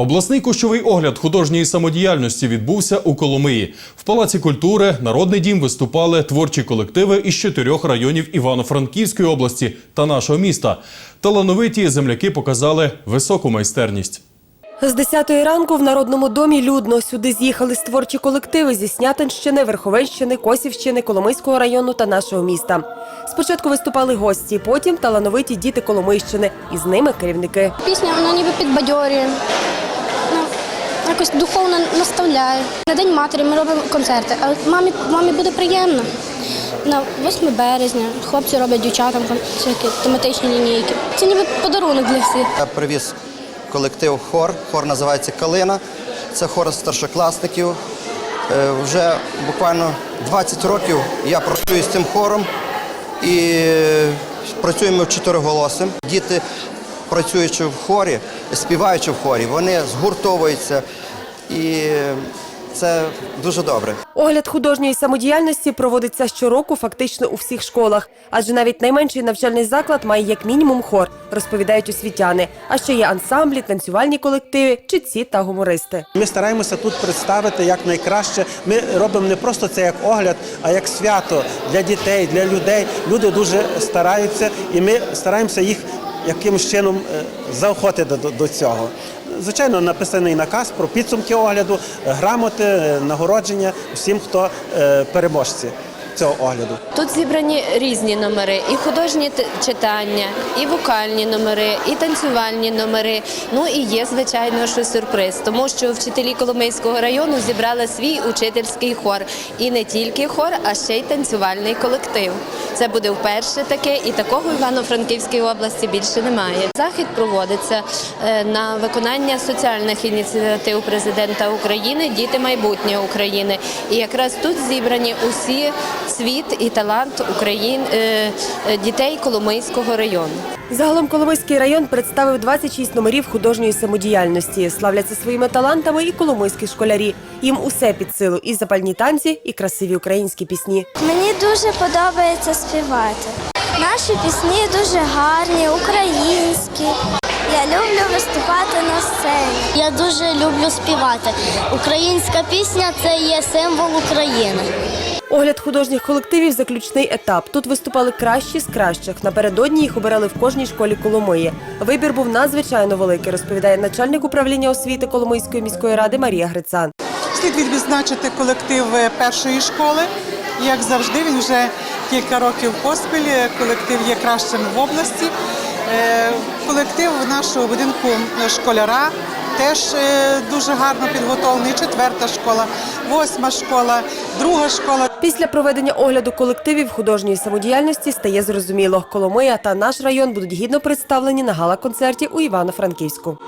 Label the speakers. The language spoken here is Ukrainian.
Speaker 1: Обласний кущовий огляд художньої самодіяльності відбувся у Коломиї. В Палаці культури Народний дім виступали творчі колективи із чотирьох районів Івано-Франківської області та нашого міста. Талановиті земляки показали високу майстерність.
Speaker 2: З 10 ранку в Народному домі людно сюди з'їхали творчі колективи зі Снятинщини, Верховенщини, Косівщини, Коломийського району та нашого міста. Спочатку виступали гості, потім талановиті діти Коломийщини, і з ними керівники.
Speaker 3: Пісня вона ніби підбадьорює, якось духовно наставляє. На День матері ми робимо концерти, а мамі, мамі буде приємно. На 8 березня хлопці роблять дівчатам кон- всякі тематичні лінійки. Це ніби подарунок для всіх.
Speaker 4: Я привіз колектив хор. Хор називається Калина. Це хор старшокласників. Е, Вже буквально 20 років я працюю з цим хором і працюємо чотириголосим. Діти, працюючи в хорі, співаючи в хорі, вони згуртовуються і це дуже добре.
Speaker 2: Огляд художньої самодіяльності проводиться щороку фактично у всіх школах, адже навіть найменший навчальний заклад має як мінімум хор, розповідають освітяни. А ще є ансамблі, танцювальні колективи, читці та гумористи.
Speaker 5: Ми стараємося тут представити як найкраще. Ми робимо не просто це як огляд, а як свято для дітей, для людей. Люди дуже стараються, і ми стараємося їх якимось чином е, заохотити до, до цього. Звичайно, написаний наказ про підсумки огляду, е, грамоти, е, нагородження всім, хто е, переможці цього огляду.
Speaker 6: Тут зібрані різні номери, і художні читання, і вокальні номери, і танцювальні номери. Ну і є, звичайно, що сюрприз, тому що вчителі Коломийського району зібрали свій учительський хор. І не тільки хор, а ще й танцювальний колектив. Це буде вперше таке, і такого в Івано-Франківській області більше немає. Захід проводиться е, на виконання соціальних ініціатив президента України Діти майбутнє України. І якраз тут зібрані усі світ і талант Україн е, е, дітей Коломийського району.
Speaker 2: Загалом Коломийський район представив 26 номерів художньої самодіяльності. Славляться своїми талантами і коломийські школярі. Їм усе під силу і запальні танці, і красиві українські пісні.
Speaker 7: Мені дуже подобається співати. Наші пісні дуже гарні, українські. Я люблю виступати на сцені.
Speaker 8: Я дуже люблю співати. Українська пісня це є символ України.
Speaker 2: Огляд художніх колективів заключний етап. Тут виступали кращі з кращих. Напередодні їх обирали в кожній школі Коломиї. Вибір був надзвичайно великий, розповідає начальник управління освіти Коломийської міської ради Марія Грицан.
Speaker 9: Слід відзначити колектив е, першої школи. Як завжди, він вже кілька років поспіль. е, Колектив є кращим в області. Е, Колектив нашого будинку школяра теж е, дуже гарно підготовлений. Четверта школа, восьма школа, друга школа.
Speaker 2: Після проведення огляду колективів художньої самодіяльності стає зрозуміло, Коломия та наш район будуть гідно представлені на гала-концерті у Івано-Франківську.